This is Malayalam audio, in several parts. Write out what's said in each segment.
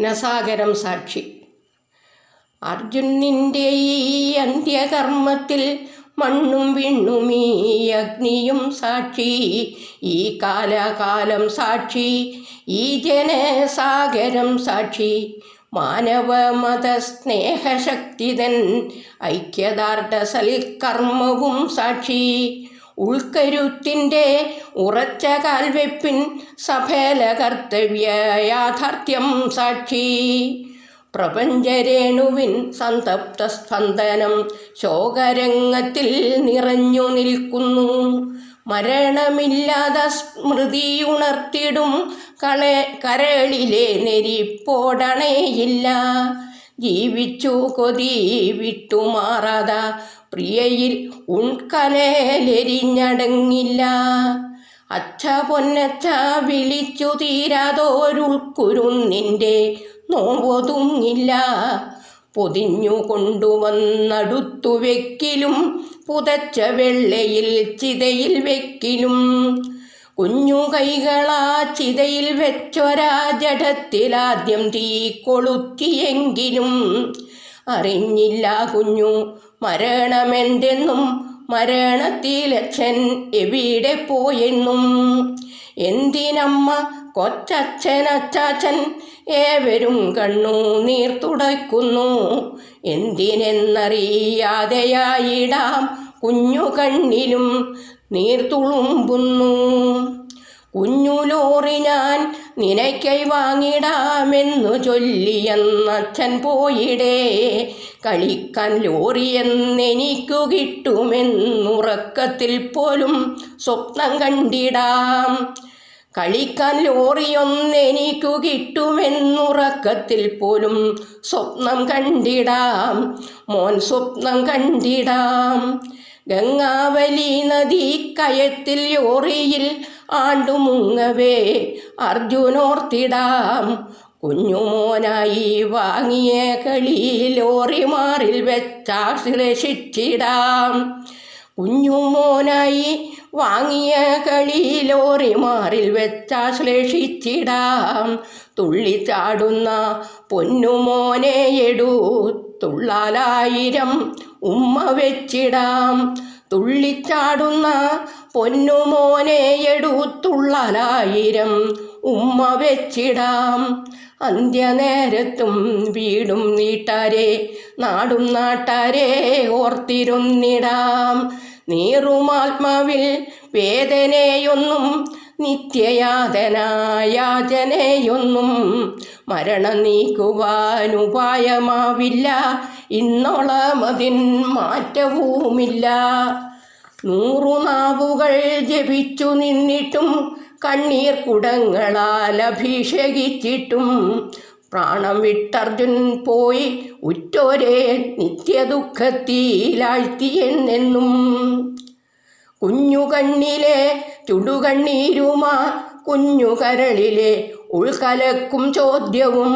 ജ്ഞാനസാഗരം സാക്ഷി. അർജുനിന്റെ ഈ അന്ത്യകർമ്മത്തിൽ മണ്ണും വിണ്ണും ഈ അഗ്നിയും സാക്ഷി. ഈ കാലകാലം സാക്ഷി. ഈ ജനസാഗരം സാക്ഷി. മാനവമത സ്നേഹശക്തിതൻ ഐക്യദാർഢ സൽക്കർമ്മവും സാക്ഷി. ഉൾക്കരുത്തിന്റെ ഉറച്ച കാൽവെപ്പിൻ സഫല കർത്തവ്യ യാഥാർത്ഥ്യം സാക്ഷി. പ്രപഞ്ചരേണുവിൻ സന്തപ്ത സ്പന്ദനം ശോകരംഗത്തിൽ നിറഞ്ഞു നിൽക്കുന്നു. സ്മൃതി സ്മൃതിയുണർത്തിടും കള കരളിലെ നെരിപ്പോടണേയില്ല. ജീവിച്ചു കൊതി വിട്ടുമാറാത പ്രിയയിൽ ഉൾക്കലേലെരിഞ്ഞടങ്ങില്ല അച്ഛ പൊന്നച്ഛ വിളിച്ചു തീരാതോരുൾക്കുരുന്നിന്റെ നോവൊതുങ്ങില്ല. പൊതിഞ്ഞു കൊണ്ടുവന്നടുത്തു വെക്കിലും പുതച്ച വെള്ളയിൽ ചിതയിൽ വെക്കിലും. കുഞ്ഞു കൈകളാ ചിതയിൽ വെച്ചൊരാ ജഡത്തിലാദ്യം തീ കൊളുത്തിയെങ്കിലും അറിഞ്ഞില്ല കുഞ്ഞു മരണമെന്തെന്നും മരണത്തിലച്ഛൻ എവിടെ പോയെന്നും. എന്തിനമ്മ കൊച്ചച്ഛനച്ചാച്ചൻ ഏവരും കണ്ണു നീർ തുടയ്ക്കുന്നു. എന്തിനെന്നറിയാതെയായിടാം കുഞ്ഞു കണ്ണിലും നീർ തുളുമ്പുന്നു. കുഞ്ഞു ലോറി ഞാൻ നിനക്കൈ വാങ്ങിടാമെന്നു ചൊല്ലിയെന്നച്ഛൻ പോയിടേ. കളിക്കാൻ ലോറിയെന്നെനിക്കു കിട്ടുമെന്നുറക്കത്തിൽ പോലും സ്വപ്നം കണ്ടിടാം. കളിക്കാൻ ലോറിയൊന്നെനിക്കു കിട്ടുമെന്നുറക്കത്തിൽ പോലും സ്വപ്നം കണ്ടിടാം. മോൻ സ്വപ്നം കണ്ടിടാം. ഗംഗാവലി നദി കയത്തിൽ ലോറിയിൽ ആണ്ടുമുങ്ങവേ അർജുനോർത്തിടാം. കുഞ്ഞുമോനായി വാങ്ങിയ കളി ലോറി മാറിൽ വെച്ചാശ്ലേഷിച്ചിടാം കുഞ്ഞുമോനായി വാങ്ങിയ കളി ലോറി മാറിൽ വെച്ചാശ്ലേഷിച്ചിടാം തുള്ളിച്ചാടുന്ന പൊന്നുമോനെ എടുത്തുള്ളാലായിരം ഉമ്മ വെച്ചിടാം. തുള്ളിച്ചാടുന്ന പൊന്നുമോനെ എടുത്തുള്ളാലായിരം ഉമ്മ വെച്ചിടാം. അന്ത്യനേരത്തും വീടും നീട്ടാരെ നാടും നാട്ടാരെ ഓർത്തിരുന്നിടാം. നീറുമാത്മാവിൽ വേദനയൊന്നും നിത്യയാതനായാചനയൊന്നും മരണം നീക്കുവാനുപായമാവില്ല ഇന്നോളമതിൻ മാറ്റവുമില്ല. നൂറു നാവുകൾ ജപിച്ചു നിന്നിട്ടും കണ്ണീർ കുടങ്ങളാൽ അഭിഷേകിച്ചിട്ടും പ്രാണം വിട്ടർജുൻ പോയി ഉറ്റോരെ നിത്യദുഃഖത്തിലാഴ്ത്തിയെന്നെന്നും. കുഞ്ഞു കണ്ണിലെ ചുടുകണ്ണീരുമാ കുഞ്ഞുകരളിലെ ഉൾക്കലക്കും ചോദ്യവും.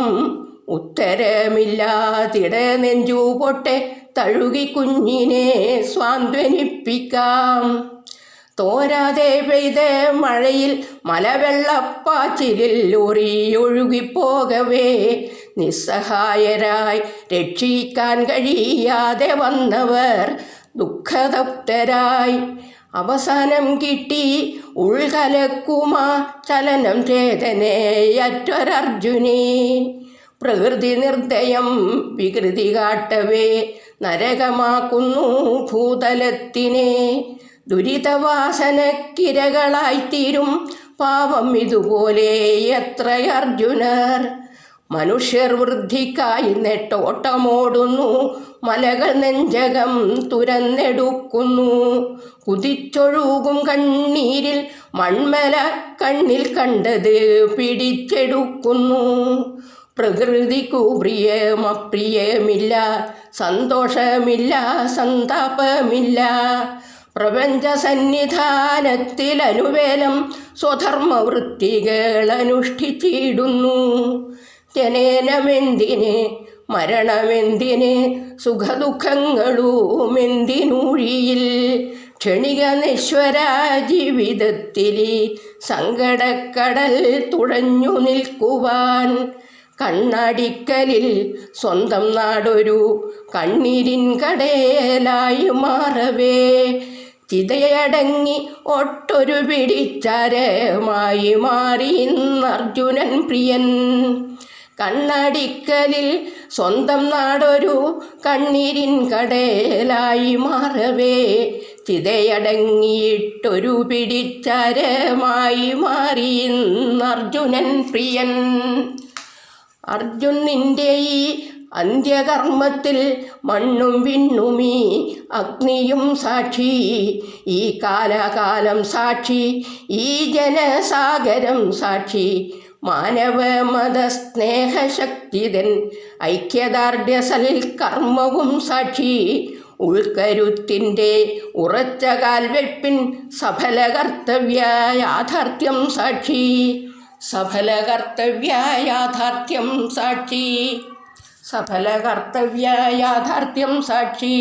ഉത്തരമില്ലാതിട നെഞ്ചു പൊട്ടെ തഴുകി കുഞ്ഞിനെ സ്വാന്തനിപ്പിക്കാം. തോരാതെ പെയ്ത മഴയിൽ മലവെള്ളപ്പാച്ചിലിൽ ഒഴുകിപ്പോകവേ നിസ്സഹായരായി രക്ഷിക്കാൻ കഴിയാതെ വന്നവർ ദുഃഖതപ്തരായി. അവസാനം കിട്ടി ഉൾകലക്കുമാ ചലനം ചേതനയറ്റൊരർജുനെ. പ്രകൃതി നിർദ്ദയം വികൃതി കാട്ടവേ നരകമാക്കുന്നു ഭൂതലത്തിനെ. ദുരിതവാസനക്കിരകളായിത്തീരും. പാവം ഇതുപോലെ എത്ര അർജുനർ. മനുഷ്യർ വൃദ്ധിക്കായി നെട്ടോട്ടമോടുന്നു. മലകൾ നെഞ്ചകം തുരന്നെടുക്കുന്നു. കുതിച്ചൊഴുകും കണ്ണീരിൽ മൺമല കണ്ണിൽ കണ്ടത് പിടിച്ചെടുക്കുന്നു. പ്രകൃതിക്കു പ്രിയമപ്രിയമില്ല സന്തോഷമില്ല സന്താപമില്ല. പ്രപഞ്ച സ്വധർമ്മവൃത്തികളനുഷ്ഠിച്ചിടുന്നു. ജനനമെന്തിന് മരണമെന്തിന് സുഖദുഃഖങ്ങളുമെന്തിനൂഴിയിൽ ക്ഷണിക നിശ്വര ജീവിതത്തിൽ സങ്കടക്കടൽ തുഴഞ്ഞു നിൽക്കുവാൻ കണ്ണടിക്കലിൽ സ്വന്തം നാടൊരു കണ്ണീരിൻ കടേലായി മാറവേ. ചിതയടങ്ങി ഒട്ടൊരു പിടിച്ചരമായി മാറി ഇന്ന് അർജുനൻ പ്രിയൻ. കണ്ണടിക്കലിൽ സ്വന്തം നാടൊരു കണ്ണീരിൻ കടേലായി മാറവേ. ചിതയടങ്ങിയിട്ടൊരു പിടിച്ചരമായി മാറി ഇന്ന് അർജുനൻ പ്രിയൻ. അർജുൻ നിന്റെ ഈ അന്ത്യകർമ്മത്തിൽ മണ്ണും വിണ്ണുമീ അഗ്നിയും സാക്ഷി ഈ കാലകാലം സാക്ഷി ഈ ജനസാഗരം സാക്ഷി. മാനവ മത സ്നേഹശക്തിതൻ ഐക്യദാർഢ്യ സൽക്കർമ്മവും സാക്ഷി. ഉൾക്കരുത്തിന്റെ ഉറച്ച കാൽവെപ്പിൻ സഫല കർത്തവ്യ യാഥാർത്ഥ്യം സാക്ഷി. സഫല കർത്തവ്യ യാഥാർത്ഥ്യം സാക്ഷി. സഫല കർത്തവ്യ യാഥാർത്ഥ്യം സാക്ഷി.